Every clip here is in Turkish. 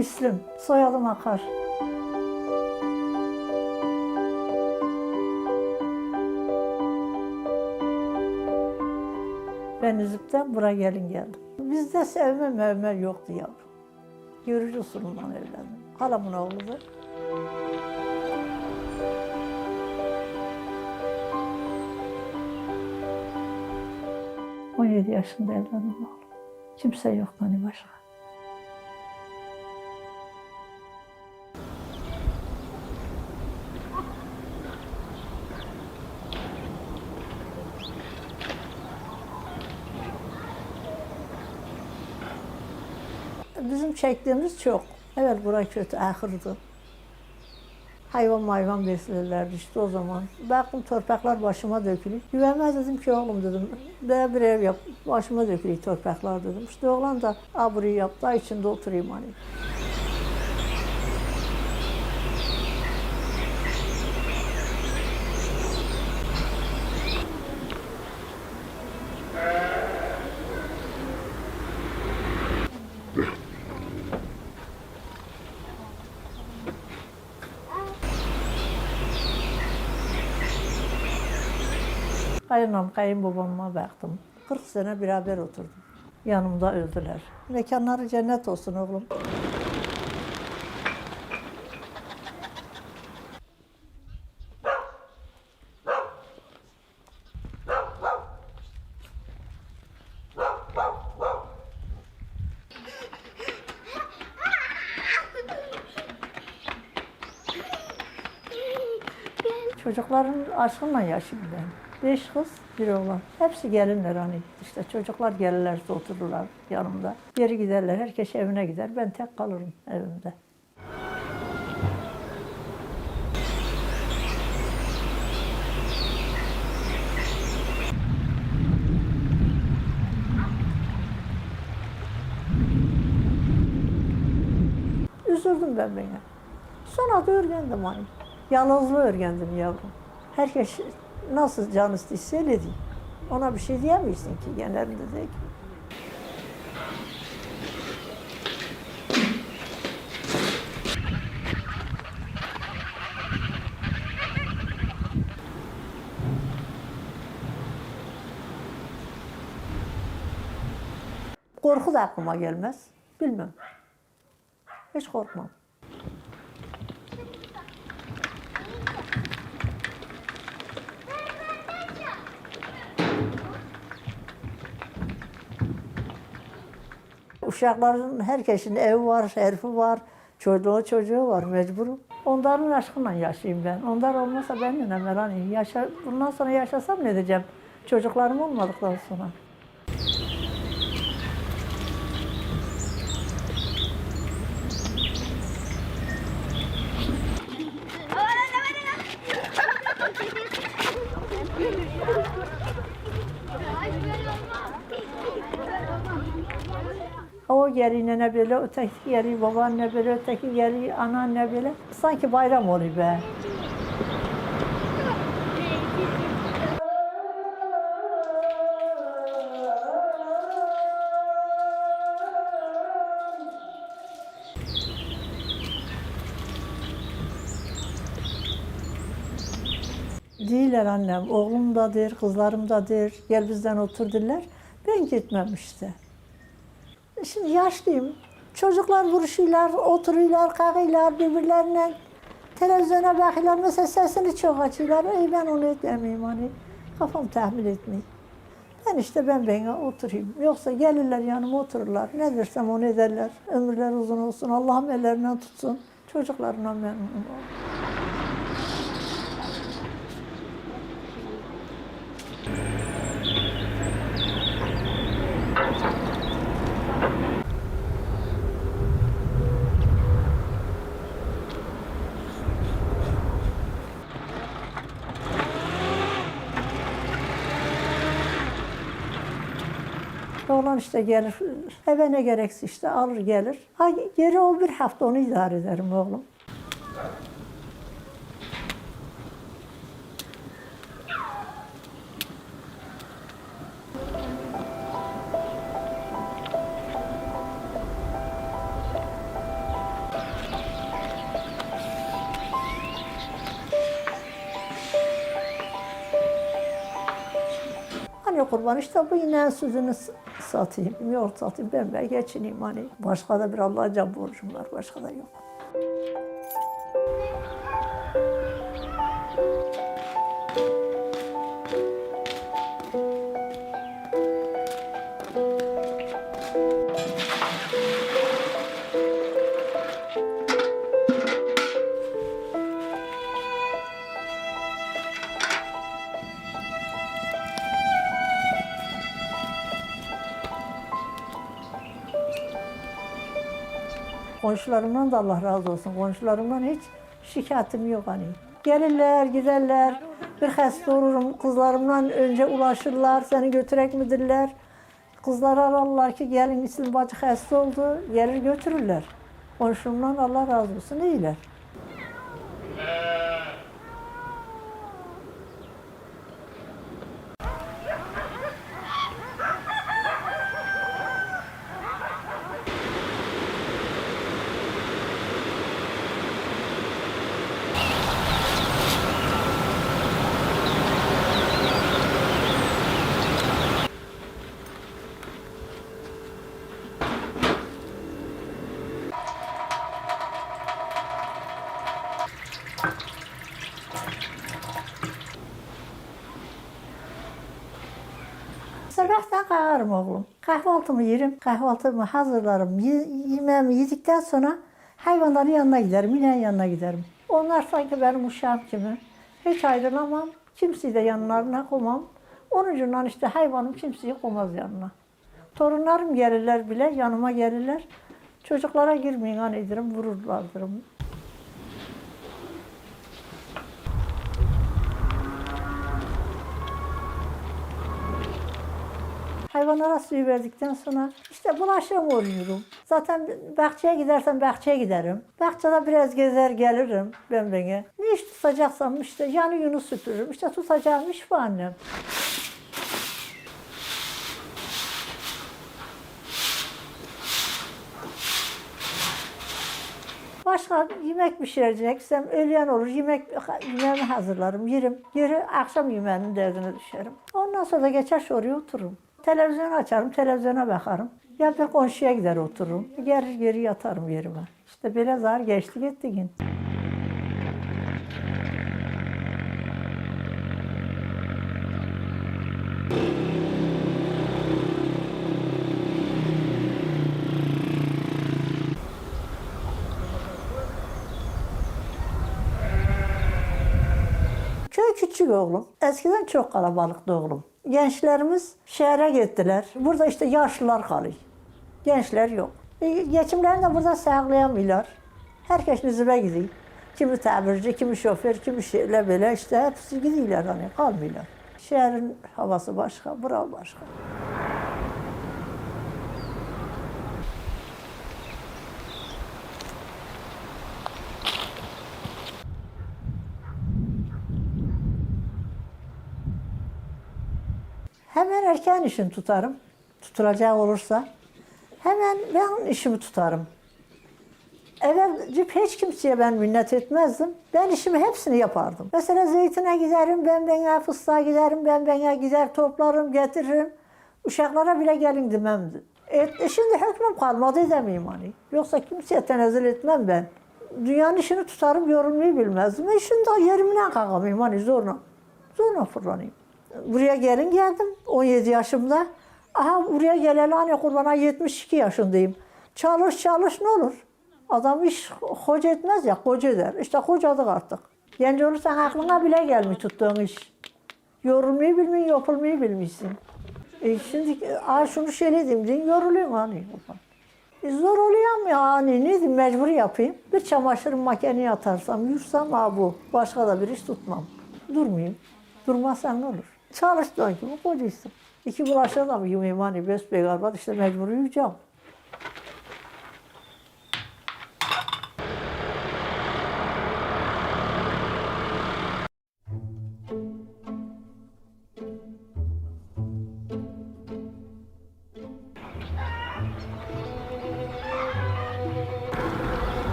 İslim, soyadım Akar. Ben İzip'ten buraya gelin geldim. Bizde sevme mevme yoktu yavrum. Görücü usulünden evlendim. Halamın oğludur. On yedi yaşında evlendim oğlum. Kimse yok hani başka. Çektiğimiz çok. Evet bura kötü, ahırdı. Hayvan mayvan beslerlerdi işte o zaman. Baktım torpaklar başıma dökülüyor. Güvenmez dedim ki oğlum dedim. Böyle bir ev yap, başıma dökülüyor torpaklar dedim. İşte oğlan da aburayı yaptı, "Ay, içinde oturayım hani. Kayınlam, kayınbabama baktım. 40 sene beraber oturdum. Yanımda öldüler. Mekanları cennet olsun oğlum. Çocukların aşkınla yaşayayım ben. Beş kız, bir oğlan. Hepsi gelinler hani. İşte çocuklar gelirlerse otururlar yanımda. Geri giderler, herkes evine gider. Ben tek kalırım evimde. Üzüldüm ben bana. Sonra da öğrendim hani. Yalnızlığı öğrendim yavrum. Herkes nasıl can istiyse öyle. Ona bir şey diyemiyorsun ki genelinde de. Korku da aklıma gelmez. Bilmem. Hiç korkmam. Uşakların herkesin evi var, herifi var, çocuğu çocuğu var mecburum. Onların aşkıyla yaşayayım ben. Onlar olmasa ben ne Melani? Yaşa, bundan sonra yaşasam ne diyeceğim? Çocuklarım olmadıktan sonra. O geliyor ne böyle, öteki geliyor babaanne böyle, öteki geliyor anneanne böyle. Sanki bayram oluyor be. Değiller annem, oğlum da der, kızlarım da der, gel bizden otur. Ben gitmem işte. Şimdi yaşlıyım. Çocuklar vuruşuyorlar, oturuyorlar, kalkıyorlar birbirlerine. Televizyona bakıyorlar. Mesela sesini çok açıyorlar. Ey ben onu etmeyeyim hani. Kafam tahmin etmiyor. Ben işte ben bana oturayım. Yoksa gelirler yanıma otururlar. Ne dersem onu ederler. Ömürler uzun olsun. Allah'ım ellerinden tutsun. Çocuklarına memnun ol. Oğlan işte gelir, eve ne gerekse işte alır gelir. Ha, geri o bir hafta onu idare ederim oğlum. Hani kurban işte bu inen sözünü satayım, yoğurt satayım, ben ben geçineyim hani. Başka da bir Allah'a can borcum var, başka da yok. Komşularımdan da Allah razı olsun. Komşularımdan hiç şikayetim yok hani. Gelirler, giderler. Bir hasta olurum, kızlarımdan önce ulaşırlar, seni götürek midirler. Kızlar ararlar ki gelin İslim bacı hasta oldu, gelir götürürler. Komşumdan Allah razı olsun, iyiler. Kalkarım oğlum. Kahvaltımı yerim, kahvaltımı hazırlarım. Ye- yemeğimi yedikten sonra hayvanların yanına giderim, ineğin yanına giderim. Onlar sanki benim uşağım gibi. Hiç ayrılamam, kimseyi de yanlarına koymam. Onun yüzünden işte hayvanım kimseyi koymaz yanına. Torunlarım gelirler bile, yanıma gelirler. Çocuklara girmeyin hani derim, Hayvanlara suyu verdikten sonra işte bulaşığımı oluyorum. Zaten bahçeye gidersem bahçeye giderim. Bahçede biraz gezer gelirim ben bana. Ne iş tutacaksam işte yanı yunu süpürürüm. İşte tutacağım iş bu annem. Başka yemek pişireceksem öğlen olur yemek yemeğimi hazırlarım yerim. Geri akşam yemeğinin derdine düşerim. Ondan sonra da geçer oraya otururum. Televizyon açarım, televizyona bakarım. Ya bir komşuya gider otururum. Geri geri yatarım yerime. İşte böyle zar geçti gitti gün. Köy küçük oğlum. Eskiden çok kalabalıktı oğlum. Gençlerimiz şehre gittiler. Burada işte yaşlılar kalıyor. Gençler yok. E, geçimlerini de burada sağlayamıyorlar. Herkes nizime gidiyor. Kimi tabirci, kimi şoför, kimi şeyle böyle işte hepsi gidiyorlar hani kalmıyorlar. Şehrin havası başka, bura başka. Hemen erken işimi tutarım. Tutulacak olursa. Hemen ben işimi tutarım. Evvelce hiç kimseye ben minnet etmezdim. Ben işimi hepsini yapardım. Mesela zeytine giderim, ben bana fıstığa giderim, ben bana gider toplarım, getiririm. Uşaklara bile gelin dememdi. E, e şimdi hükmüm kalmadı edemeyim hani. Yoksa kimseye tenezzül etmem ben. Dünyanın işini tutarım, yorulmayı bilmezdim. E şimdi de yerimden kalkamayayım hani zorla. Zorla fırlanayım. Buraya gelin geldim 17 yaşımda. Aha buraya geleli hani kurbana 72 yaşındayım. Çalış çalış ne olur? Adam iş hoca etmez ya, koca eder. İşte kocadık artık. Genç olursan aklına bile gelmiyor tuttuğun iş. Yorulmayı bilmiyorsun, yapılmayı bilmiyorsun. E şimdi aa şunu şöyle diyeyim, diyeyim yoruluyorum hani. E zor oluyor mu ya hani ne diyeyim mecbur yapayım. Bir çamaşır makineye atarsam, yursam ha bu. Başka da bir iş tutmam. Durmayayım. Durmazsan ne olur? Çalıştığın gibi kocaysın. İki bulaşığı da mı yiyeyim hani var işte mecbur yiyeceğim.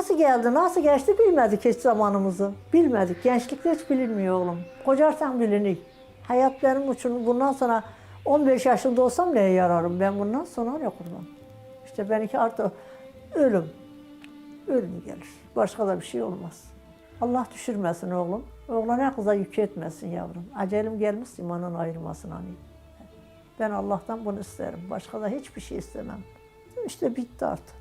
Nasıl geldi, nasıl geçti bilmedik hiç zamanımızı. Bilmedik. Gençlikte hiç bilinmiyor oğlum. Kocarsan bilinik. Hayat benim için bundan sonra 15 yaşında olsam neye yararım? Ben bundan sonra ne kurban? İşte benimki artık ölüm. Ölüm gelir. Başka da bir şey olmaz. Allah düşürmesin oğlum. Oğlana kıza yük etmesin yavrum. Acelim gelmiş imanın ayırmasın hani. Ben Allah'tan bunu isterim. Başka da hiçbir şey istemem. İşte bitti artık.